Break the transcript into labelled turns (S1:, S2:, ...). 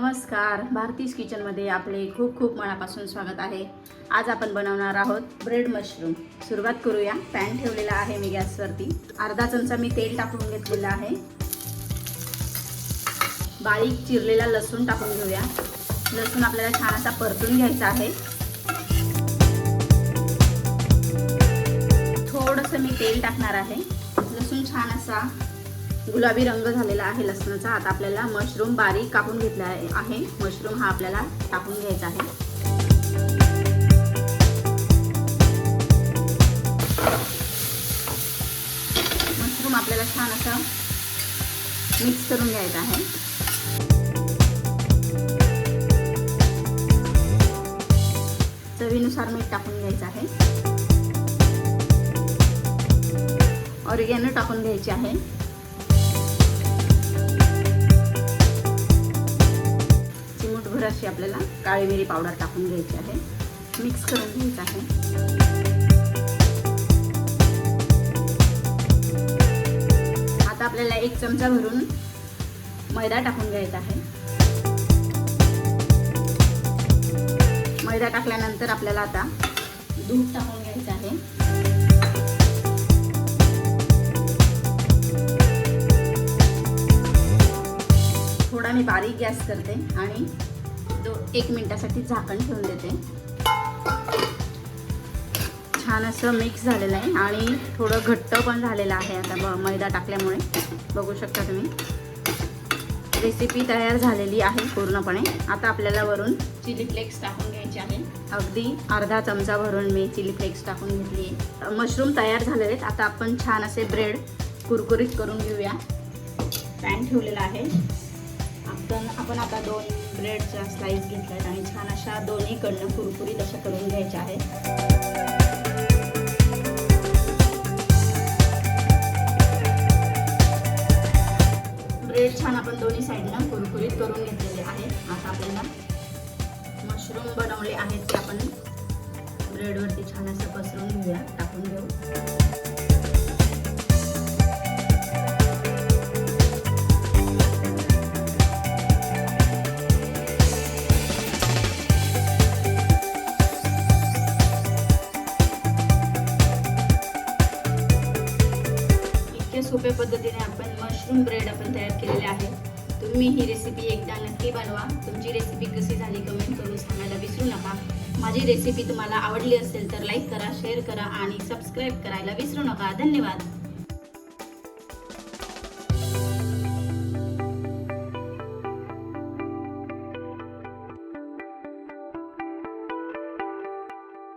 S1: नमस्कार. भारतीज किचनमध्ये आपले खूप खूप मनापासून स्वागत आहे. आज आपण बनवणार आहोत ब्रेड मशरूम. सुरुवात करूया. पॅन ठेवलेला आहे मी गॅसवरती. अर्धा चमचा मी तेल टाकून घेतलेलं आहे. बारीक चिरलेला लसूण टाकून घेऊया. लसूण आपल्याला छान असा परतून घ्यायचा आहे. थोडंसं मी तेल टाकणार आहे. लसूण छान असा गुलाबी रंग झालेला आहे लसणाचा. आता आपल्याला मशरूम बारीक कापून घेतला आहे. मशरूम हा आपल्याला टाकून घ्यायचा आहे. मशरूम आपल्याला छान असं मिक्स करून घ्यायचं आहे. चवीनुसार मीठ टाकून घ्यायचं आहे. ऑरिगॅनो टाकून घ्यायचे आहे. चिमूटभर अशी आपल्याला काळी मिरी पावडर टाकून घ्यायची आहे. मिक्स करून घ्यायचं आहे. आता आपल्याला एक चमचा भरून मैदा टाकून घ्यायचा आहे. मैदा टाकल्यानंतर आपल्याला आता दूध टाकून घ्यायचं आहे. थोडा मी बारीक गॅस करते आणि दो एक मिनटासाठी झाकण ठेवून देते. छान असं मिक्स झालेलं आहे आणि थोडं घट्ट पण झालेलं आहे आता ब मैदा टाकल्यामुळे. बघू शकता तुम्ही. रेसिपी तयार झालेली आहे पूर्णपणे. आता आपल्याला वरून चिली फ्लेक्स टाकून घ्यायचे आहे. अगदी अर्धा चमचा भरून मी चिली फ्लेक्स टाकून घेतली आहे. मशरूम तयार झालेले आहेत. आता आपण छान असे ब्रेड कुरकुरीत करून घेऊया. पॅन ठेवलेला आहे. पण आपण आता दोन ब्रेडच्या स्लाईस घेतल्या आहेत आणि छान अशा दोन्हीकडनं कुरकुरीत अशा करून घ्यायच्या आहेत. ब्रेड छान आपण दोन्ही साईडनं कुरकुरीत करून घेतलेले आहे आता आपल्याला मशरूम बनवले आहेत ते आपण ब्रेडवरती छान असं पसरून घेऊया. टाकून सोप्या पद्धतीने आपण मशरूम ब्रेड आपण तयार केलेले आहे. तुम्ही ही रेसिपी एकदा नक्की बनवा. तुमची रेसिपी कशी झाली कमेंट करून सांगायला विसरू नका. माझी रेसिपी तुम्हाला आवडली असेल तर लाईक करा शेअर करा आणि सबस्क्राईब करायला विसरू नका. धन्यवाद.